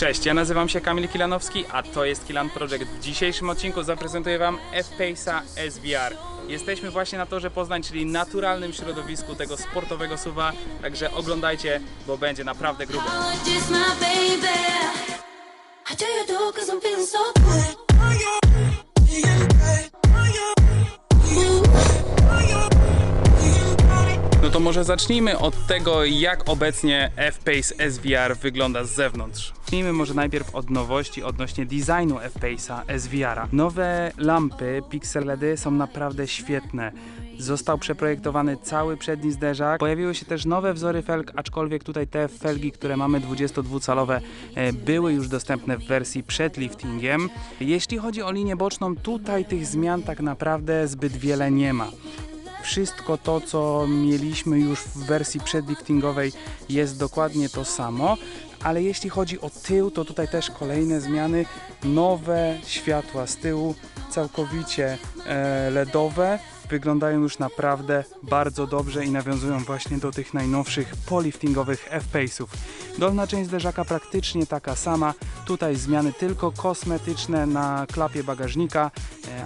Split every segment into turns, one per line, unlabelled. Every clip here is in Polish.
Cześć, ja nazywam się Kamil Kilanowski, a to jest Kilan Project. W dzisiejszym odcinku zaprezentuję Wam F-Pace'a SVR. Jesteśmy właśnie na torze Poznań, czyli naturalnym środowisku tego sportowego suwa, także oglądajcie, bo będzie naprawdę grubo.
I do you cause I'm feeling so good.
No to może zacznijmy od tego, jak obecnie F-Pace SVR wygląda z zewnątrz. Zacznijmy może najpierw od nowości odnośnie designu F-Pace'a SVR-a. Nowe lampy Pixel LEDy są naprawdę świetne. Został przeprojektowany cały przedni zderzak. Pojawiły się też nowe wzory felg, aczkolwiek tutaj te felgi, które mamy 22-calowe, e, były już dostępne w wersji przed liftingiem. Jeśli chodzi o linię boczną, tutaj tych zmian tak naprawdę zbyt wiele nie ma. Wszystko to, co mieliśmy już w wersji przedliftingowej jest dokładnie to samo, ale jeśli chodzi o tył, to tutaj też kolejne zmiany, nowe światła z tyłu, całkowicie e, LEDowe, wyglądają już naprawdę bardzo dobrze i nawiązują właśnie do tych najnowszych poliftingowych F-Pace'ów. Dolna część zderzaka praktycznie taka sama, tutaj zmiany tylko kosmetyczne na klapie bagażnika,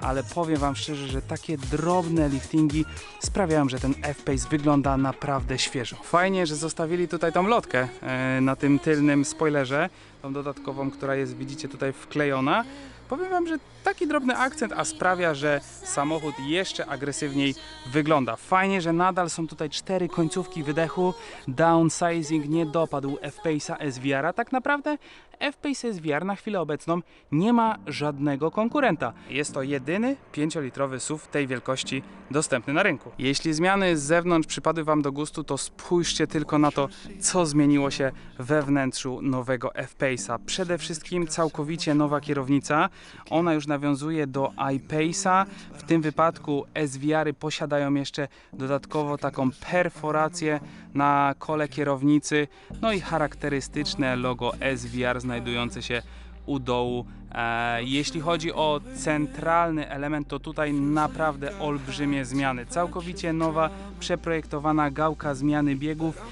ale powiem Wam szczerze, że takie drobne liftingi sprawiają, że ten F-Pace wygląda naprawdę świeżo. Fajnie, że zostawili tutaj tą lotkę e, na tym tylnym spoilerze, tą dodatkową, która jest widzicie tutaj wklejona. Powiem Wam, że taki drobny akcent, a sprawia, że samochód jeszcze agresywniej wygląda. Fajnie, że nadal są tutaj cztery końcówki wydechu. Downsizing nie dopadł F-Pace'a SVR-a. Tak naprawdę F-Pace SVR na chwilę obecną nie ma żadnego konkurenta. Jest to jedyny 5-litrowy SUV tej wielkości dostępny na rynku. Jeśli zmiany z zewnątrz przypadły Wam do gustu, to spójrzcie tylko na to, co zmieniło się we wnętrzu nowego F-Pace'a. Przede wszystkim całkowicie nowa kierownica. Ona już nawiązuje do iPace'a. W tym wypadku SVR-y posiadają jeszcze dodatkowo taką perforację na kole kierownicy, no i charakterystyczne logo SVR znajdujące się u dołu. E, jeśli chodzi o centralny element, to tutaj naprawdę olbrzymie zmiany. Całkowicie nowa, przeprojektowana gałka zmiany biegów,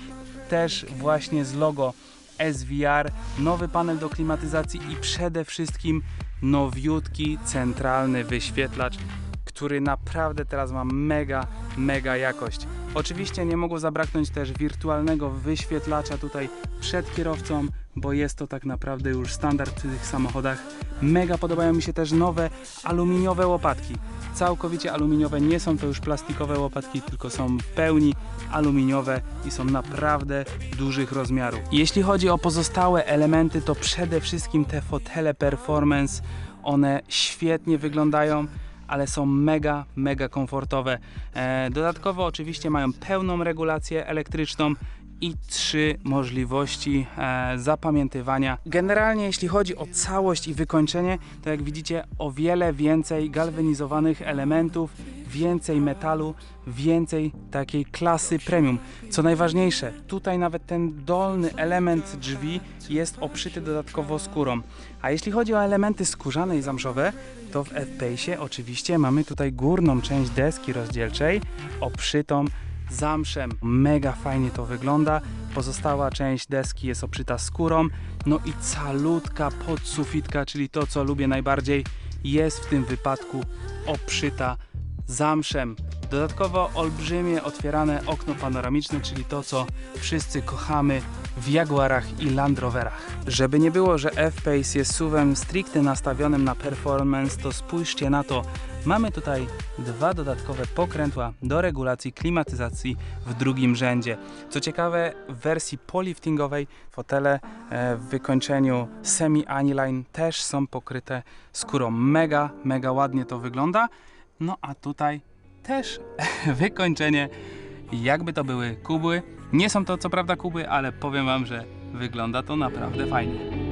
też właśnie z logo SVR, nowy panel do klimatyzacji i przede wszystkim nowiutki centralny wyświetlacz, który naprawdę teraz ma mega, mega jakość. Oczywiście nie mogło zabraknąć też wirtualnego wyświetlacza tutaj przed kierowcą, bo jest to tak naprawdę już standard w tych samochodach. Mega podobają mi się też nowe aluminiowe łopatki. Całkowicie aluminiowe, nie są to już plastikowe łopatki, tylko są w pełni aluminiowe i są naprawdę dużych rozmiarów. Jeśli chodzi o pozostałe elementy, to przede wszystkim te fotele performance, one świetnie wyglądają ale są mega, mega komfortowe. E, dodatkowo oczywiście mają pełną regulację elektryczną i trzy możliwości e, zapamiętywania. Generalnie jeśli chodzi o całość i wykończenie, to jak widzicie o wiele więcej galwanizowanych elementów, więcej metalu, więcej takiej klasy premium. Co najważniejsze, tutaj nawet ten dolny element drzwi jest obszyty dodatkowo skórą. A jeśli chodzi o elementy skórzane i zamszowe, to w F-Pace'ie oczywiście mamy tutaj górną część deski rozdzielczej obszytą zamszem. Mega fajnie to wygląda. Pozostała część deski jest obszyta skórą. No i calutka podsufitka, czyli to co lubię najbardziej, jest w tym wypadku obszyta zamszem. Dodatkowo olbrzymie otwierane okno panoramiczne, czyli to co wszyscy kochamy w Jaguarach i Land Roverach. Żeby nie było, że F-Pace jest suwem stricte nastawionym na performance, to spójrzcie na to. Mamy tutaj dwa dodatkowe pokrętła do regulacji klimatyzacji w drugim rzędzie. Co ciekawe, w wersji poliftingowej fotele e, w wykończeniu semi-aniline też są pokryte skórą. Mega, mega ładnie to wygląda. No a tutaj też wykończenie, jakby to były kuby. Nie są to co prawda kuby, ale powiem Wam, że wygląda to naprawdę fajnie.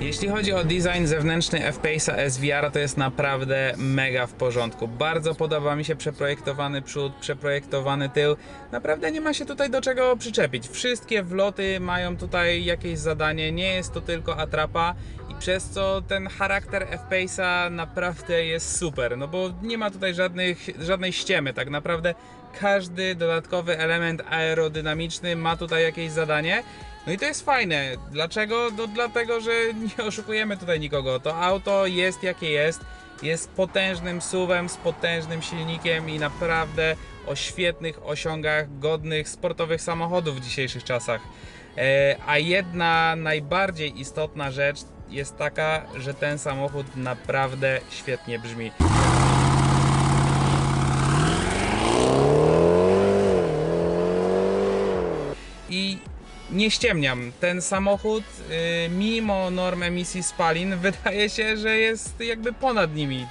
Jeśli chodzi o design zewnętrzny F-Pace'a SVR, to jest naprawdę mega w porządku. Bardzo podoba mi się przeprojektowany przód, przeprojektowany tył. Naprawdę nie ma się tutaj do czego przyczepić. Wszystkie wloty mają tutaj jakieś zadanie, nie jest to tylko atrapa przez co ten charakter F-Pace'a naprawdę jest super, no bo nie ma tutaj żadnych, żadnej ściemy, tak naprawdę każdy dodatkowy element aerodynamiczny ma tutaj jakieś zadanie No i to jest fajne. Dlaczego? No dlatego, że nie oszukujemy tutaj nikogo. To auto jest jakie jest. Jest potężnym suwem z potężnym silnikiem i naprawdę o świetnych osiągach godnych sportowych samochodów w dzisiejszych czasach. E, A jedna najbardziej istotna rzecz jest taka, że ten samochód naprawdę świetnie brzmi. I nie ściemniam, ten samochód, y, mimo norm emisji spalin, wydaje się, że jest jakby ponad nimi.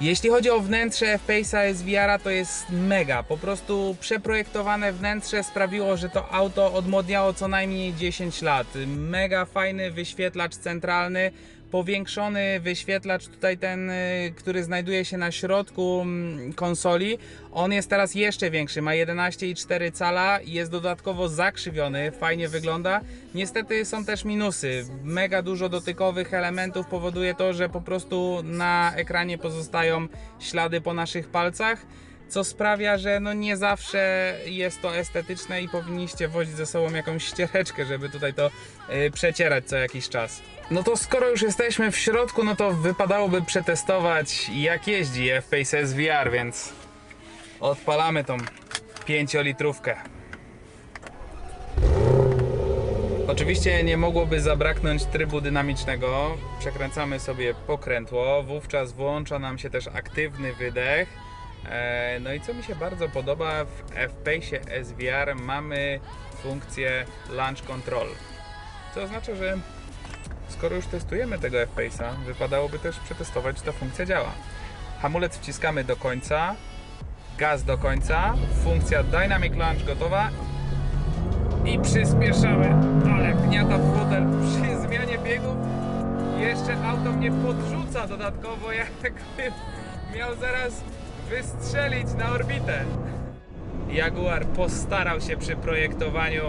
Jeśli chodzi o wnętrze F-Pace'a SVR, to jest mega. Po prostu przeprojektowane wnętrze sprawiło, że to auto odmłodniało co najmniej 10 lat. Mega fajny wyświetlacz centralny, powiększony wyświetlacz tutaj ten, y, który znajduje się na środku mm, konsoli. On jest teraz jeszcze większy, ma 11,4 cala i jest dodatkowo zakrzywiony, fajnie wygląda. Niestety są też minusy. Mega dużo dotykowych elementów powoduje to, że po prostu na ekranie pozostają ślady po naszych palcach co sprawia, że no nie zawsze jest to estetyczne i powinniście wozić ze sobą jakąś ściereczkę, żeby tutaj to y, przecierać co jakiś czas. No to skoro już jesteśmy w środku, no to wypadałoby przetestować jak jeździ F-Pace SVR, więc odpalamy tą 5-litrówkę. Oczywiście nie mogłoby zabraknąć trybu dynamicznego. Przekręcamy sobie pokrętło, wówczas włącza nam się też aktywny wydech. E, No i co mi się bardzo podoba w F-Pace SVR mamy funkcję Launch Control. To oznacza, że skoro już testujemy tego F-Pace'a, wypadałoby też przetestować, czy ta funkcja działa. Hamulec wciskamy do końca, gaz do końca, funkcja Dynamic Launch gotowa i przyspieszamy. Ale gniata w fotel przy zmianie biegów. Jeszcze auto mnie podrzuca dodatkowo, jakby miał zaraz wystrzelić na orbitę. Jaguar postarał się przy projektowaniu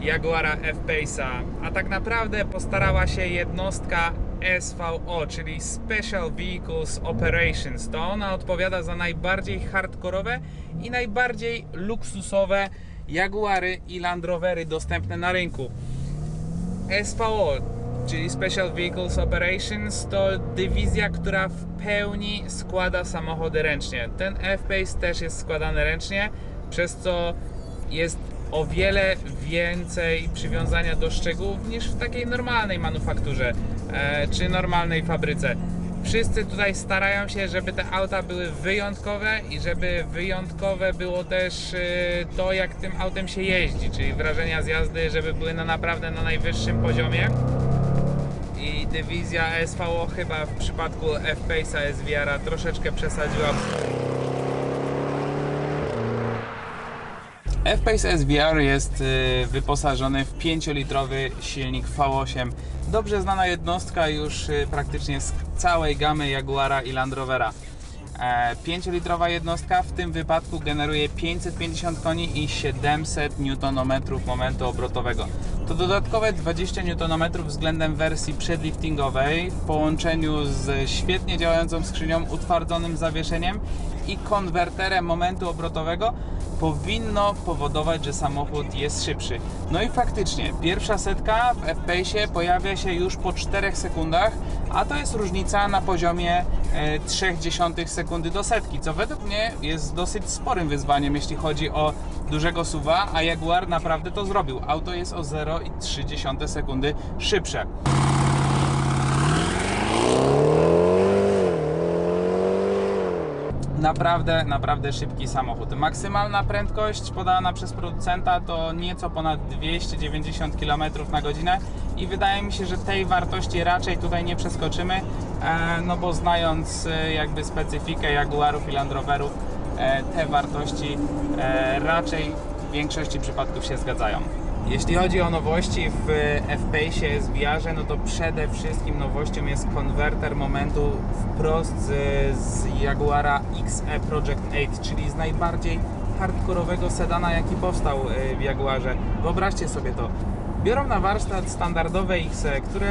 Jaguara F-Pace'a, a tak naprawdę postarała się jednostka SVO, czyli Special Vehicles Operations. To ona odpowiada za najbardziej hardkorowe i najbardziej luksusowe Jaguary i Land Rovery dostępne na rynku. SVO, czyli Special Vehicles Operations, to dywizja, która w pełni składa samochody ręcznie. Ten F-Pace też jest składany ręcznie, przez co jest o wiele więcej przywiązania do szczegółów niż w takiej normalnej manufakturze e, czy normalnej fabryce. Wszyscy tutaj starają się, żeby te auta były wyjątkowe i żeby wyjątkowe było też e, to, jak tym autem się jeździ, czyli wrażenia z jazdy, żeby były na naprawdę na najwyższym poziomie. Dywizja SVO chyba w przypadku F-Pace'a SVR-a troszeczkę przesadziła. F-Pace SVR jest y, wyposażony w 5-litrowy silnik V8. Dobrze znana jednostka już y, praktycznie z całej gamy Jaguara i Land Rovera. E, 5-litrowa jednostka w tym wypadku generuje 550 koni i 700 Nm momentu obrotowego. To dodatkowe 20 Nm względem wersji przedliftingowej w połączeniu z świetnie działającą skrzynią, utwardzonym zawieszeniem i konwerterem momentu obrotowego powinno powodować, że samochód jest szybszy. No i faktycznie, pierwsza setka w F-Pace pojawia się już po 4 sekundach, a to jest różnica na poziomie e, 0,3 sekundy do setki, co według mnie jest dosyć sporym wyzwaniem, jeśli chodzi o dużego suwa, a Jaguar naprawdę to zrobił. Auto jest o 0,3 sekundy szybsze. Naprawdę, naprawdę szybki samochód. Maksymalna prędkość podana przez producenta to nieco ponad 290 km na godzinę i wydaje mi się, że tej wartości raczej tutaj nie przeskoczymy, e, no bo znając e, jakby specyfikę Jaguarów i Land Roverów, e, te wartości raczej w większości przypadków się zgadzają. Jeśli chodzi o nowości w F-Pace SVR, no to przede wszystkim nowością jest konwerter momentu wprost z, Jaguara XE Project 8, czyli z najbardziej hardkorowego sedana, jaki powstał y, w Jaguarze. Wyobraźcie sobie to. Biorą na warsztat standardowe XE, które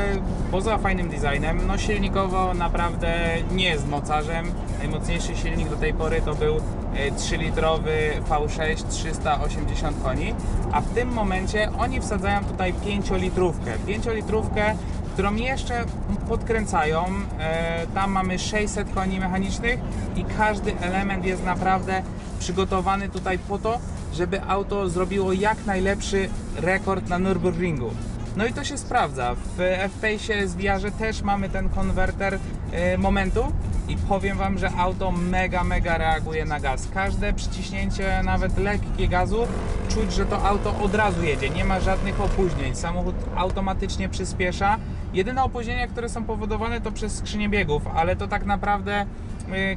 poza fajnym designem, no silnikowo naprawdę nie jest mocarzem. Najmocniejszy silnik do tej pory to był 3-litrowy V6 380 koni, a w tym momencie oni wsadzają tutaj 5-litrówkę. 5-litrówkę, którą jeszcze podkręcają. E, Tam mamy 600 koni mechanicznych i każdy element jest naprawdę przygotowany tutaj po to, żeby auto zrobiło jak najlepszy rekord na Nürburgringu. No i to się sprawdza. W F-Pace SVR też mamy ten konwerter e, momentu i powiem Wam, że auto mega, mega reaguje na gaz. Każde przyciśnięcie, nawet lekkie gazu, czuć, że to auto od razu jedzie. Nie ma żadnych opóźnień. Samochód automatycznie przyspiesza. Jedyne opóźnienia, które są powodowane to przez skrzynię biegów, ale to tak naprawdę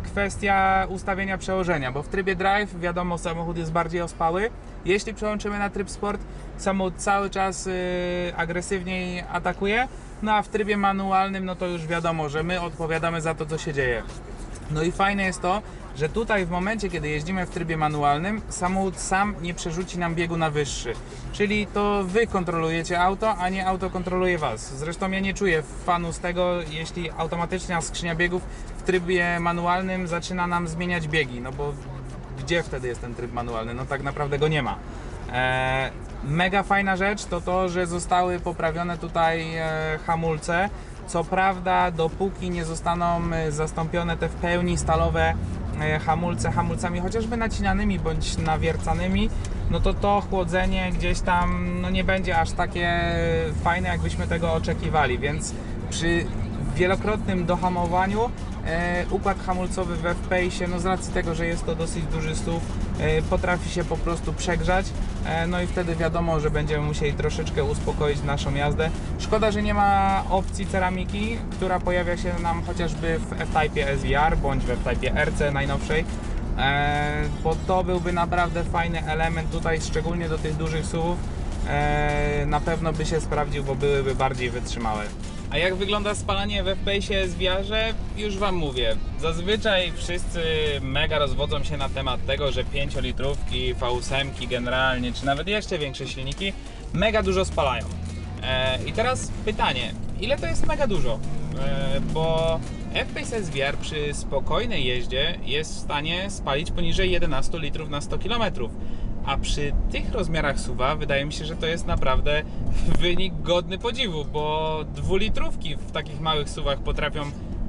kwestia ustawienia przełożenia, bo w trybie drive wiadomo samochód jest bardziej ospały. Jeśli przełączymy na tryb sport, samochód cały czas y, agresywniej atakuje, no a w trybie manualnym no to już wiadomo, że my odpowiadamy za to co się dzieje. No i fajne jest to, że tutaj w momencie, kiedy jeździmy w trybie manualnym, samochód sam nie przerzuci nam biegu na wyższy. Czyli to Wy kontrolujecie auto, a nie auto kontroluje Was. Zresztą ja nie czuję fanu z tego, jeśli automatyczna skrzynia biegów w trybie manualnym zaczyna nam zmieniać biegi, no bo gdzie wtedy jest ten tryb manualny? No tak naprawdę go nie ma. E, mega fajna rzecz to to, że zostały poprawione tutaj e, hamulce. Co prawda, dopóki nie zostaną e, zastąpione te w pełni stalowe hamulce hamulcami chociażby nacinanymi bądź nawiercanymi, no to to chłodzenie gdzieś tam no nie będzie aż takie fajne, jakbyśmy tego oczekiwali, więc przy wielokrotnym dohamowaniu e, układ hamulcowy w F-Pace, no z racji tego, że jest to dosyć duży SUV, e, potrafi się po prostu przegrzać, e, no i wtedy wiadomo, że będziemy musieli troszeczkę uspokoić naszą jazdę. Szkoda, że nie ma opcji ceramiki, która pojawia się nam chociażby w F-Type SVR bądź w F-Type RC najnowszej, e, bo to byłby naprawdę fajny element tutaj, szczególnie do tych dużych SUVów. E, na pewno by się sprawdził, bo byłyby bardziej wytrzymałe. A jak wygląda spalanie w FPS-ie z wiarze? Już Wam mówię. Zazwyczaj wszyscy mega rozwodzą się na temat tego, że 5-litrówki, V8 generalnie, czy nawet jeszcze większe silniki mega dużo spalają. E, I teraz pytanie, ile to jest mega dużo? E, bo FPS SVR przy spokojnej jeździe jest w stanie spalić poniżej 11 litrów na 100 km. A przy tych rozmiarach suwa wydaje mi się, że to jest naprawdę wynik godny podziwu, bo dwulitrówki w takich małych suwach potrafią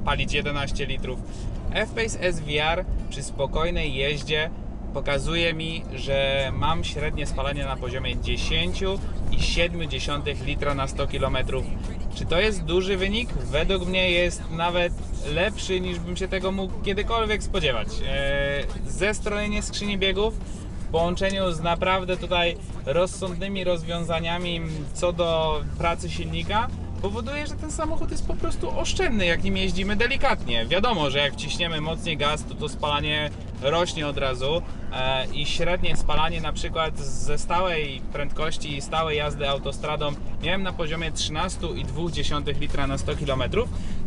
palić 11 litrów. F-Pace SVR przy spokojnej jeździe pokazuje mi, że mam średnie spalanie na poziomie 10,7 litra na 100 km. Czy to jest duży wynik? Według mnie jest nawet lepszy niż bym się tego mógł kiedykolwiek spodziewać. Eee, zestrojenie skrzyni biegów połączeniu z naprawdę tutaj rozsądnymi rozwiązaniami co do pracy silnika powoduje, że ten samochód jest po prostu oszczędny, jak nim jeździmy delikatnie. Wiadomo, że jak wciśniemy mocniej gaz, to to spalanie rośnie od razu e, i średnie spalanie na przykład ze stałej prędkości i stałej jazdy autostradą miałem na poziomie 13,2 litra na 100 km,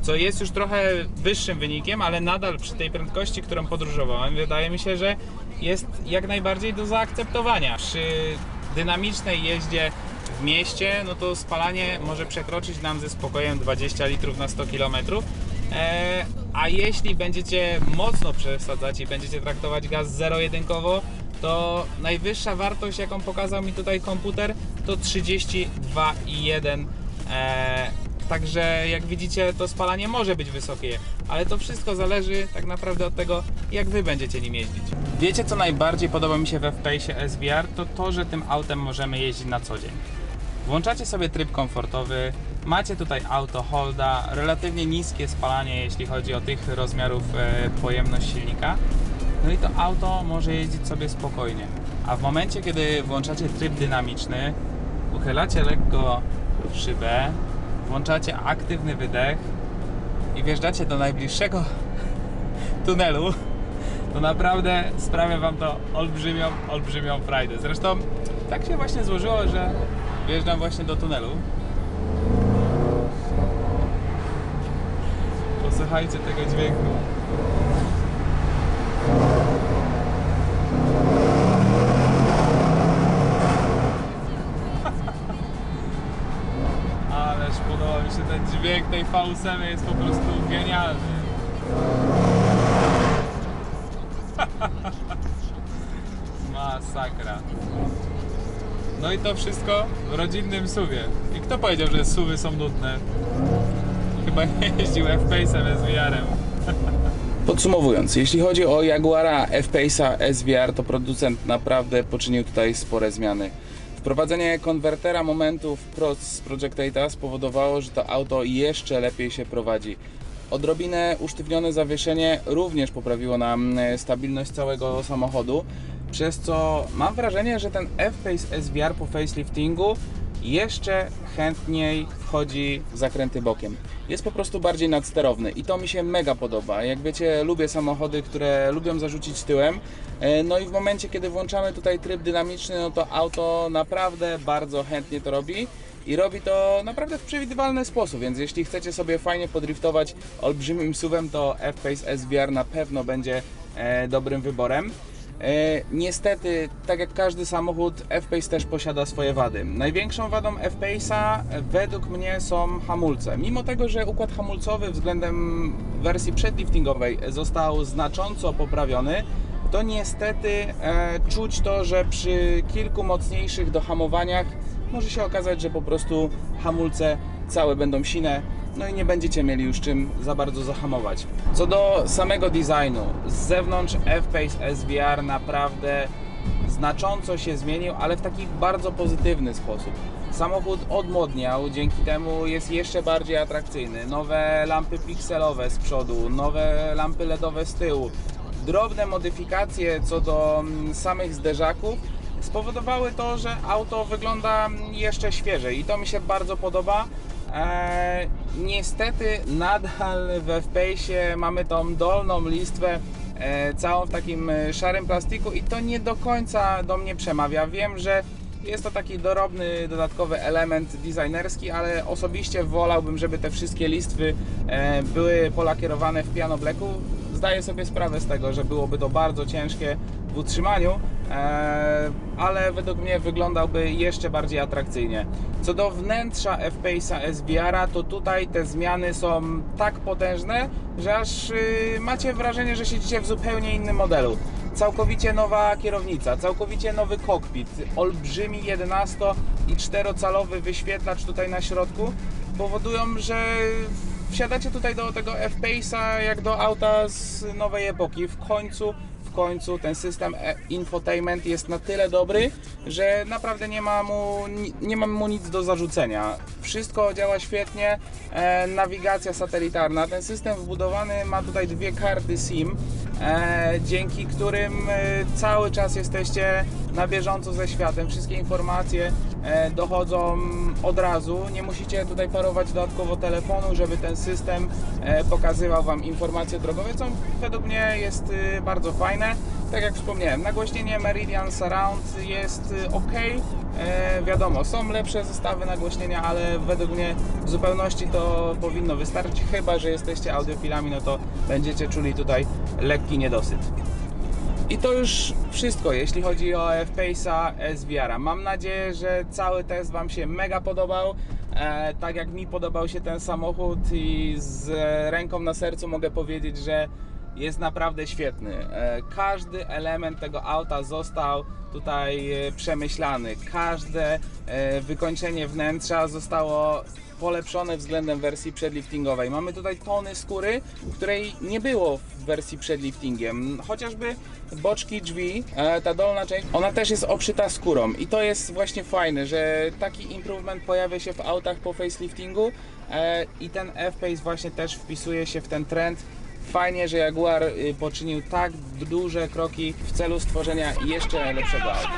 co jest już trochę wyższym wynikiem, ale nadal przy tej prędkości, którą podróżowałem, wydaje mi się, że jest jak najbardziej do zaakceptowania. Przy dynamicznej jeździe w mieście, no to spalanie może przekroczyć nam ze spokojem 20 litrów na 100 km. E, a jeśli będziecie mocno przesadzać i będziecie traktować gaz zero-jedynkowo, to najwyższa wartość, jaką pokazał mi tutaj komputer, to 32,1 e, Także jak widzicie, to spalanie może być wysokie, ale to wszystko zależy tak naprawdę od tego, jak wy będziecie nim jeździć. Wiecie, co najbardziej podoba mi się w FPS-ie SVR? To to, że tym autem możemy jeździć na co dzień. Włączacie sobie tryb komfortowy, macie tutaj auto holda, relatywnie niskie spalanie, jeśli chodzi o tych rozmiarów e, pojemność silnika. No i to auto może jeździć sobie spokojnie. A w momencie, kiedy włączacie tryb dynamiczny, uchylacie lekko szybę, włączacie aktywny wydech i wjeżdżacie do najbliższego tunelu, to naprawdę sprawia Wam to olbrzymią, olbrzymią frajdę. Zresztą tak się właśnie złożyło, że wjeżdżam właśnie do tunelu. Posłuchajcie tego dźwięku. Ależ podoba mi się ten dźwięk tej V8 jest po prostu genialny.
Masakra. No i to wszystko w rodzinnym suwie. I kto powiedział, że suwy są nudne? Jeździł F-Pace'em z VR-em.
Podsumowując, jeśli chodzi o Jaguara F-Pace'a SVR, to producent naprawdę poczynił tutaj spore zmiany. Wprowadzenie konwertera momentów z Project 8 spowodowało, że to auto jeszcze lepiej się prowadzi. Odrobinę usztywnione zawieszenie również poprawiło nam e, stabilność całego samochodu, przez co mam wrażenie, że ten F-Pace SVR po faceliftingu jeszcze chętniej wchodzi w zakręty bokiem. Jest po prostu bardziej nadsterowny i to mi się mega podoba. Jak wiecie, lubię samochody, które lubią zarzucić tyłem. E, No i w momencie, kiedy włączamy tutaj tryb dynamiczny, no to auto naprawdę bardzo chętnie to robi. I robi to naprawdę w przewidywalny sposób, więc jeśli chcecie sobie fajnie podriftować olbrzymim suwem, to F-Pace SVR na pewno będzie e, dobrym wyborem. E, niestety, tak jak każdy samochód, F-Pace też posiada swoje wady. Największą wadą F-Pace'a według mnie są hamulce. Mimo tego, że układ hamulcowy względem wersji przedliftingowej został znacząco poprawiony, to niestety e, czuć to, że przy kilku mocniejszych dohamowaniach może się okazać, że po prostu hamulce całe będą sine, no i nie będziecie mieli już czym za bardzo zahamować. Co do samego designu, z zewnątrz F-Pace SVR naprawdę znacząco się zmienił, ale w taki bardzo pozytywny sposób. Samochód odmłodniał, dzięki temu jest jeszcze bardziej atrakcyjny. Nowe lampy pikselowe z przodu, nowe lampy LEDowe z tyłu, drobne modyfikacje co do mm, samych zderzaków spowodowały to, że auto wygląda mm, jeszcze świeżej i to mi się bardzo podoba. Eee, niestety nadal w F-Pace mamy tą dolną listwę e, całą w takim e, szarym plastiku i to nie do końca do mnie przemawia. Wiem, że jest to taki dorobny, dodatkowy element designerski, ale osobiście wolałbym, żeby te wszystkie listwy e, były polakierowane w piano blacku. Zdaję sobie sprawę z tego, że byłoby to bardzo ciężkie w utrzymaniu, e, ale według mnie wyglądałby jeszcze bardziej atrakcyjnie. Co do wnętrza F-Pace'a SVR-a, to tutaj te zmiany są tak potężne, że aż y, macie wrażenie, że siedzicie w zupełnie innym modelu. Całkowicie nowa kierownica, całkowicie nowy kokpit, olbrzymi 11 i 4-calowy wyświetlacz tutaj na środku powodują, że wsiadacie tutaj do tego F-Pace'a jak do auta z nowej epoki. W końcu w końcu ten system e- infotainment jest na tyle dobry, że naprawdę nie ma mu, ni- nie mam mu nic do zarzucenia. Wszystko działa świetnie, e, nawigacja satelitarna. Ten system wbudowany ma tutaj dwie karty SIM, dzięki którym e, cały czas jesteście na bieżąco ze światem. Wszystkie informacje e, dochodzą od razu. Nie musicie tutaj parować dodatkowo telefonu, żeby ten system e, pokazywał Wam informacje drogowe, co według mnie jest e, bardzo fajne. Tak jak wspomniałem, nagłośnienie Meridian Surround jest e, ok. E, wiadomo, są lepsze zestawy nagłośnienia, ale według mnie w zupełności to powinno wystarczyć. Chyba, że jesteście audiofilami, no to będziecie czuli tutaj lekki niedosyt. I to już wszystko, jeśli chodzi o F-Pace'a SVR-a. Mam nadzieję, że cały test Wam się mega podobał. E, tak jak mi podobał się ten samochód i z ręką na sercu mogę powiedzieć, że jest naprawdę świetny. E, każdy element tego auta został tutaj e, przemyślany. Każde e, wykończenie wnętrza zostało polepszone względem wersji przedliftingowej. Mamy tutaj tony skóry, której nie było w wersji przedliftingiem. Chociażby boczki drzwi, ta dolna część, ona też jest obszyta skórą i to jest właśnie fajne, że taki improvement pojawia się w autach po faceliftingu i ten F-Pace właśnie też wpisuje się w ten trend. Fajnie, że Jaguar y, poczynił tak duże kroki w celu stworzenia jeszcze lepszego auta.